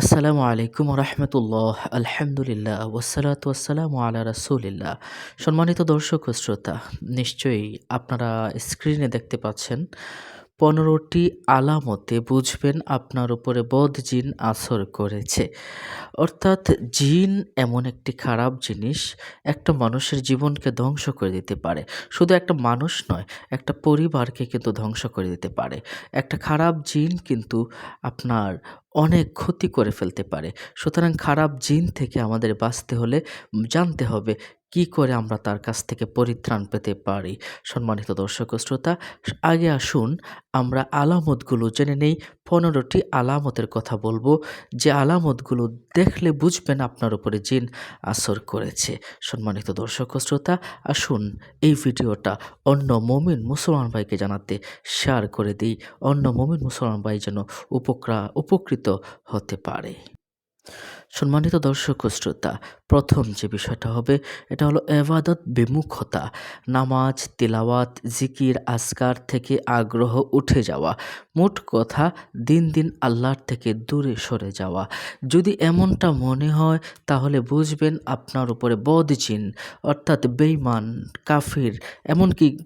আসসালামু আলাইকুম রহমতুল্লাহ আলহামদুলিল্লাহ ওসালাত ওয়াসালামু আলা রাসুলিল্লাহ। সম্মানিত দর্শক শ্রোতা, নিশ্চয়ই আপনারা স্ক্রিনে দেখতে পাচ্ছেন, পনেরোটি আলামতে বুঝবেন আপনার উপরে বদ জিন আসর করেছে। অর্থাৎ জিন এমন একটি খারাপ জিনিস, একটা মানুষের জীবনকে ধ্বংস করে দিতে পারে। শুধু একটা মানুষ নয়, একটা পরিবারকে কিন্তু ধ্বংস করে দিতে পারে। একটা খারাপ জিন কিন্তু আপনার অনেক ক্ষতি করে ফেলতে পারে। সুতরাং খারাপ জিন থেকে আমাদের বাঁচতে হলে জানতে হবে কি করে আমরা তার কাছ থেকে পরিত্রাণ পেতে পারি। সম্মানিত দর্শক শ্রোতা, আগে আসুন আমরা আলামতগুলো জেনে নেই। পনেরোটি আলামতের কথা বলব। যে আলামতগুলো দেখলে বুঝবেন আপনার উপরে জিন আসর করেছে। সম্মানিত দর্শক শ্রোতা, আসুন এই ভিডিওটা অন্য মমিন মুসলমান ভাইকে জানাতে শেয়ার করে দিই। অন্য মমিন মুসলমান ভাই যেন উপকরা উপকৃত হতে পারে। সম্মানিত দর্শক শ্রোতা, প্রথম যে বিষয়টা হবে, এটা হলো এবাদত বিমুখতা, নামাজ, তিলাওয়াত, জিকির আসকার থেকে আগ্রহ উঠে যাওয়া, মোট কথা দিন দিন আল্লাহর থেকে দূরে সরে যাওয়া। যদি এমনটা মনে হয়, তাহলে বুঝবেন আপনার উপরে বদজিন অর্থাৎ বেইমান কাফির, এমনকি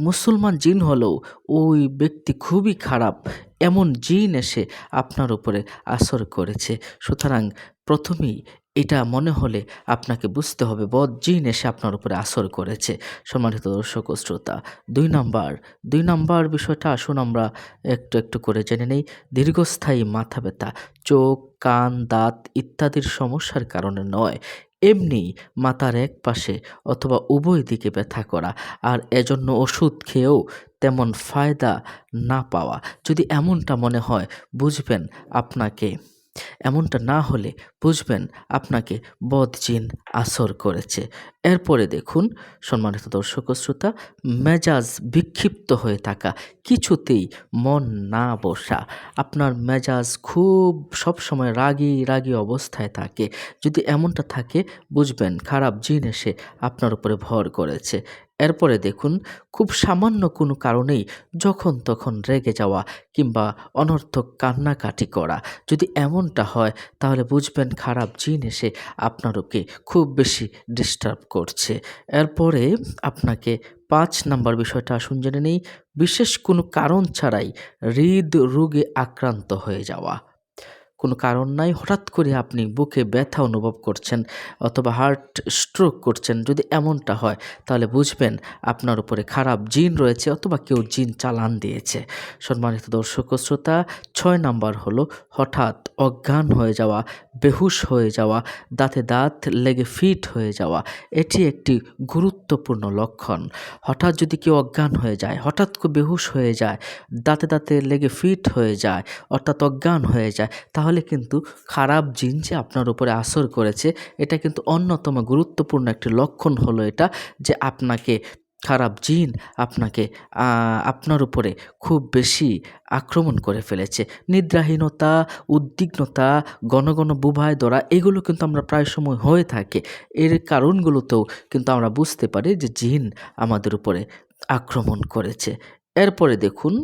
মুসলমান জিন হলেও ওই ব্যক্তি খুবই খারাপ। এমন জিন এসে আপনার উপরে আসর করেছে। সুতরাং প্রথমেই এটা মনে হলে আপনাকে বুঝতে হবে, বদ জিন এসে আপনার উপরে আসর করেছে। সম্মানিত দর্শক ও শ্রোতা, দুই নাম্বার দুই নাম্বার বিষয়টা আসুন আমরা একটু একটু করে জেনে নেই। দীর্ঘস্থায়ী মাথা ব্যথা, চোখ, কান, দাঁত ইত্যাদির সমস্যার কারণে নয়। এমনি মাথার এক পাশে অথবা উভয় দিকে ব্যথা করা আর এজন্য ওষুধ খেয়েও তেমন ফায়দা না পাওয়া। যদি এমনটা মনে হয়, বুঝবেন আপনাকে এমনটা না হলে বুঝবেন আপনাকে বদজিন আসর করেছে। এরপরে দেখুন, সম্মানিত দর্শক শ্রোতা, মেজাজ বিক্ষিপ্ত হয়ে থাকা, কিছুতেই মন না বসা। আপনার মেজাজ খুব সবসময় রাগি রাগি অবস্থায় থাকে। যদি এমনটা থাকে, বুঝবেন খারাপ জিন এসে আপনার উপরে ভর করেছে। এরপরে দেখুন, খুব সামান্য কোনো কারণেই যখন তখন রেগে যাওয়া কিংবা অনর্থক কান্নাকাটি করা। যদি এমনটা হয়, তাহলে বুঝবেন খারাপ জিন এসে আপনারকে খুব বেশি ডিস্টার্ব করছে। এরপরে আপনাকে পাঁচ নাম্বার বিষয়টা আসুন জেনে নেই, বিশেষ কোনো কারণ ছাড়াই হৃদ রোগে আক্রান্ত হয়ে যাওয়া। কোনো কারণ নাই। হঠাৎ করে আপনি বুকে ব্যথা অনুভব করছেন অথবা হার্ট স্ট্রোক করছেন। যদি এমনটা হয়, তাহলে বুঝবেন আপনার উপরে খারাপ জিন রয়েছে অথবা কেউ জিন চালান দিয়েছে। সম্মানিত দর্শক শ্রোতা, ছয় নাম্বার হলো হঠাৎ অজ্ঞান হয়ে যাওয়া, বেহুশ হয়ে যাওয়া, দাঁতে দাঁত লেগে ফিট হয়ে যাওয়া, এটি একটি গুরুত্বপূর্ণ লক্ষণ। হঠাৎ যদি কেউ অজ্ঞান হয়ে যায়, হঠাৎ করে বেহুশ হয়ে যায়, দাঁতে দাঁতে লেগে ফিট হয়ে যায়, অর্থাৎ অজ্ঞান হয়ে যায়, তাহলে কিন্তু খারাপ জিন যে আপনার উপরে আসর করেছে, এটা কিন্তু অন্যতম গুরুত্বপূর্ণ একটি লক্ষণ হলো এটা যে আপনাকে খারাপ জিন আপনাকে আপনার উপরে খুব বেশি আক্রমণ করে ফেলেছে। নিদ্রাহীনতা, উদ্বিগ্নতা, ঘন বুভায় দরা এগুলো কিন্তু আমরা প্রায় সময় হয়ে থাকে। এর কারণগুলোতেও কিন্তু আমরা বুঝতে পারি যে জিন আমাদের উপরে আক্রমণ করেছে। এরপরে দেখুন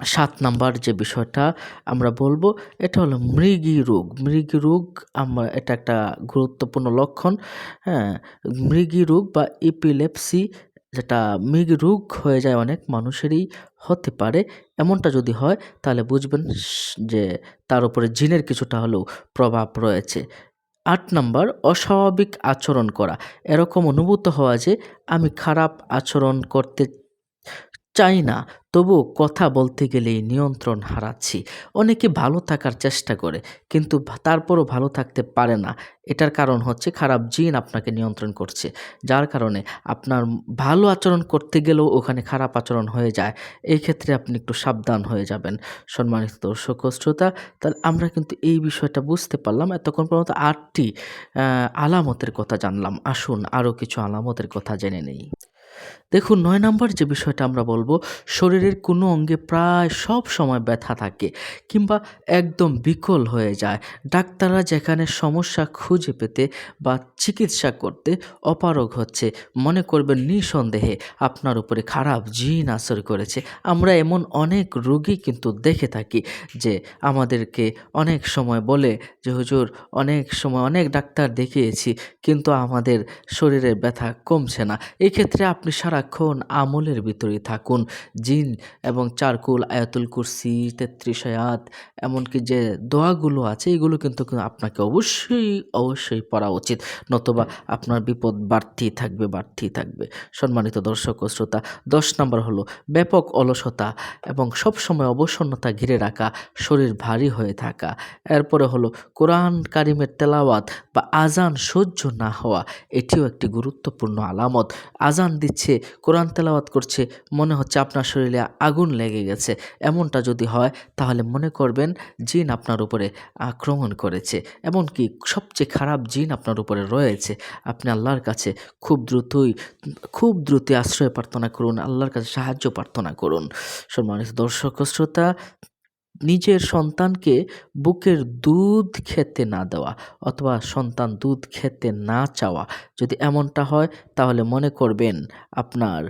সাত নাম্বার যে বিষয়টা আমরা বলব, এটা হলো মৃগী রোগ। মৃগী রোগ আমরা, এটা একটা গুরুত্বপূর্ণ লক্ষণ। হ্যাঁ মৃগী রোগ বা ইপিলেপসি যেটা, মৃগ রোগ হয়ে যায় অনেক মানুষেরই হতে পারে। এমনটা যদি হয়, তাহলে বুঝবেন যে তার উপরে জিনের কিছুটা হলেও প্রভাব রয়েছে। আট নাম্বার, অস্বাভাবিক আচরণ করা। এরকম অনুভূত হওয়া যে, আমি খারাপ আচরণ করতে চাই না, তবুও কথা বলতে গেলেই নিয়ন্ত্রণ হারাচ্ছি। অনেকে ভালো থাকার চেষ্টা করে, কিন্তু তারপরও ভালো থাকতে পারে না। এটার কারণ হচ্ছে খারাপ জিন আপনাকে নিয়ন্ত্রণ করছে, যার কারণে আপনার ভালো আচরণ করতে গেলেও ওখানে খারাপ আচরণ হয়ে যায়। এই ক্ষেত্রে আপনি একটু সাবধান হয়ে যাবেন। সম্মানিত দর্শক শ্রোতা, তাহলে আমরা কিন্তু এই বিষয়টা বুঝতে পারলাম। এতক্ষণ পর্যন্ত আটটি আলামতের কথা জানলাম। আসুন আরও কিছু আলামতের কথা জেনে নেই। দেখুন ৯ নাম্বার যে বিষয়টা আমরা বলব, শরীরের কোনো অঙ্গে প্রায় সব সময় ব্যথা থাকে কিংবা একদম বিকল হয়ে যায়। ডাক্তাররা যেখানে সমস্যা খুঁজে পেতে বা চিকিৎসা করতে অপারগ হচ্ছে, মনে করবেন নিঃসন্দেহে আপনার উপরে খারাপ জিন আসর করেছে। আমরা এমন অনেক রোগী কিন্তু দেখে থাকি যে আমাদেরকে অনেক সময় বলে যে, "হুজুর অনেক সময় অনেক ডাক্তার দেখিয়েছি কিন্তু আমাদের শরীরের ব্যথা কমছে না।" এক্ষেত্রে আপনি সারাক্ষণ আমলের ভিতরেই থাকুন। জিন এবং চারকুল, আয়াতুল কুরসি, ৩৩ আয়াত এমনকি যে দোয়াগুলো আছে এগুলো কিন্তু আপনাকে অবশ্যই, অবশ্যই পড়া উচিত। নতুবা আপনার বিপদ বাড়তেই থাকবে, বাড়তেই থাকবে। সম্মানিত দর্শক ও শ্রোতা ১০ নাম্বার হলো ব্যাপক অলসতা এবং সবসময় অবসন্নতা ঘিরে রাখা, শরীর ভারী হয়ে থাকা। এরপরে হলো কোরআন কারিমের তেলাওয়াত বা আজান সহ্য না হওয়া, এটিও একটি গুরুত্বপূর্ণ আলামত। আজান দিচ্ছে, কোরআন তেলাওয়াত করছে, মনে হচ্ছে আপনার শরীরে আগুন লেগে গেছে। এমনটা যদি হয় তাহলে মনে করবেন জিন আপনার উপরে আক্রমণ করেছে। এমনকি সবচেয়ে খারাপ জিন আপনার উপরে রয়েছে। আপনি আল্লাহর কাছে খুব দ্রুতই খুব দ্রুতই আশ্রয় প্রার্থনা করুন, আল্লাহর কাছে সাহায্য প্রার্থনা করুন। সম্মানিত দর্শক শ্রোতা নিজের সন্তানকে বুকের দুধ খেতে না দেওয়া অথবা সন্তান দুধ খেতে না চাওয়া। যদি এমনটা হয়, তাহলে মনে করবেন আপনার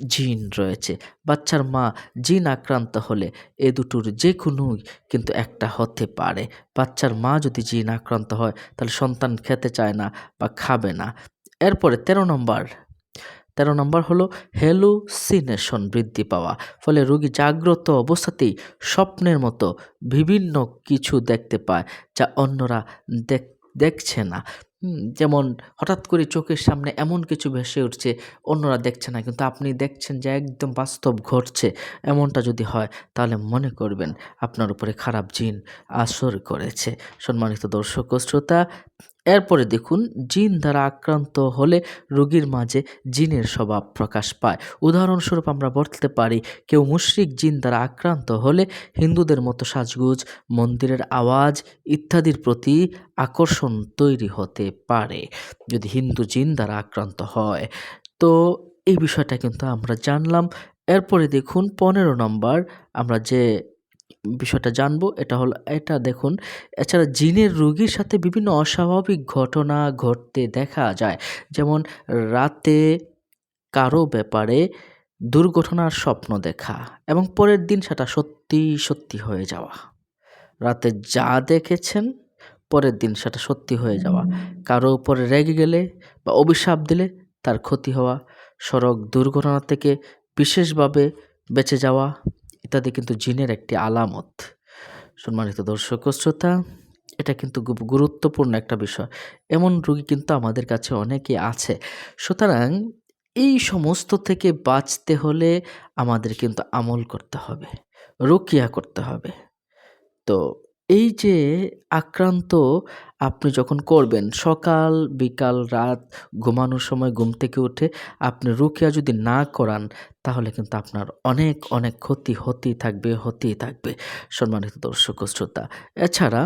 জিন রয়েছে। বাচ্চার মা জিন আক্রান্ত হলে এ দুটোর যে কোনোই কিন্তু একটা হতে পারে। বাচ্চার মা যদি জিন আক্রান্ত হয়, তাহলে সন্তান খেতে চায় না বা খাবে না। এরপরে তেরো নম্বর। তেরো নম্বর হলো হেলুসিনেশন বৃদ্ধি পাওয়া। ফলে রোগী জাগ্রত অবস্থাতেই স্বপ্নের মতো বিভিন্ন কিছু দেখতে পায় যা অন্যরা দেখ, দেখছে না। যেমন হঠাৎ করে চোখের সামনে এমন কিছু ভেসে উঠছে অন্যরা দেখছে না, কিন্তু আপনি দেখছেন যে একদম বাস্তব ঘটছে। এমনটা যদি হয়, তাহলে মনে করবেন আপনার উপরে খারাপ জিন আসর করেছে। সম্মানিত দর্শক শ্রোতা এরপরে দেখুন, জিন দ্বারা আক্রান্ত হলে রোগীর মাঝে জিনের স্বভাব প্রকাশ পায়। উদাহরণস্বরূপ আমরা বলতে পারি, কেউ মুশরিক জিন দ্বারা আক্রান্ত হলে হিন্দুদের মতো সাজগুজ, মন্দিরের আওয়াজ ইত্যাদির প্রতি আকর্ষণ তৈরি হতে পারে যদি হিন্দু জিন দ্বারা আক্রান্ত হয়। তো এই বিষয়টা কিন্তু আমরা জানলাম। এরপরে দেখুন, পনেরো নম্বর, আমরা যে বিষয়টা জানব এটা হলো এটা দেখুন এছাড়া জিনের রোগীর সাথে বিভিন্ন অস্বাভাবিক ঘটনা ঘটতে দেখা যায়। যেমন রাতে কারও ব্যাপারে দুর্ঘটনার স্বপ্ন দেখা এবং পরের দিন সেটা সত্যি সত্যি হয়ে যাওয়া। রাতে যা দেখেছেন পরের দিন সেটা সত্যি হয়ে যাওয়া। কারও উপরে রেগে গেলে বা অভিশাপ দিলে তার ক্ষতি হওয়া সড়ক দুর্ঘটনা থেকে বিশেষভাবে বেঁচে যাওয়া ইত্যাদি কিন্তু জিনের একটি আলামত। সম্মানিত দর্শক শ্রোতা, এটা কিন্তু গুরুত্বপূর্ণ একটা বিষয়। এমন রোগী কিন্তু আমাদের কাছে অনেকে আছে। সুতরাং এই সমস্ত থেকে বাঁচতে হলে আমাদের কিন্তু আমল করতে হবে, রুকিয়া করতে হবে। তো এই যে আক্রান্ত আপনি যখন করবেন, সকাল, বিকাল, রাত ঘুমানোর সময় ঘুম থেকে উঠে আপনি রুকিয়া যদি না করান, তাহলে কিন্তু আপনার অনেক অনেক ক্ষতি হতেই থাকবে হতেই থাকবে। সম্মানিত দর্শক শ্রোতা, এছাড়া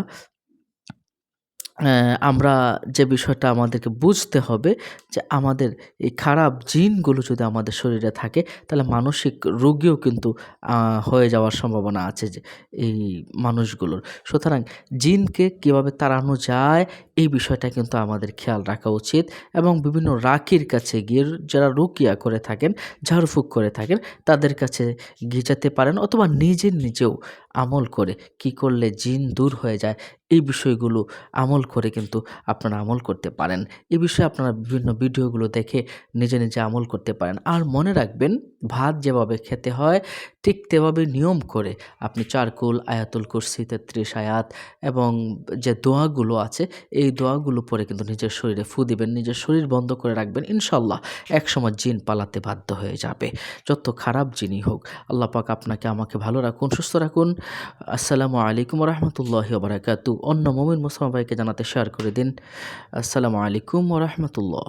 আমরা যে বিষয়টা আমাদেরকে বুঝতে হবে যে আমাদের এই খারাপ জিনগুলো যদি আমাদের শরীরে থাকে, তাহলে মানসিক রোগীও কিন্তু হয়ে যাওয়ার সম্ভাবনা আছে যে এই মানুষগুলোর। সুতরাং জিনকে কীভাবে তাড়ানো যায় এই বিষয়টা কিন্তু আমাদের খেয়াল রাখা উচিত এবং বিভিন্ন রাখির কাছে গিয়ে যারা রুকিয়া করে থাকেন, ঝাড়ফুঁক করে থাকেন, তাদের কাছে গিয়ে পারেন অথবা নিজে নিজেও আমল করে কি করলে জিন দূর হয়ে যায়, এই বিষয়গুলো আমল করে কিন্তু আপনারা আমল করতে পারেন। এই বিষয়ে আপনারা বিভিন্ন ভিডিওগুলো দেখে নিজে নিজে আমল করতে পারেন। আর মনে রাখবেন, ভাত যেভাবে খেতে হয় ঠিক তেভাবে নিয়ম করে আপনি চারকুল, আয়াতুল কুরসি, তেত্রিশ আয়াত এবং যে দোয়াগুলো আছে, এই দোয়াগুলো পরে কিন্তু নিজের শরীরে ফু দিবেন, নিজের শরীর বন্ধ করে রাখবেন, ইনশাল্লাহ একসময় জিন পালাতে বাধ্য হয়ে যাবে। যত খারাপ জিনই হোক, আল্লাহ পাক আপনাকে আমাকে ভালো রাখুন, সুস্থ রাখুন। আসসালামু আলাইকুম রহমতুল্লাহ বারাকাতু অন্য মমিন মুসলাম ভাইকে জানাতে শেয়ার করে দিন। আসসালামু আলাইকুম রহমতুল্লাহ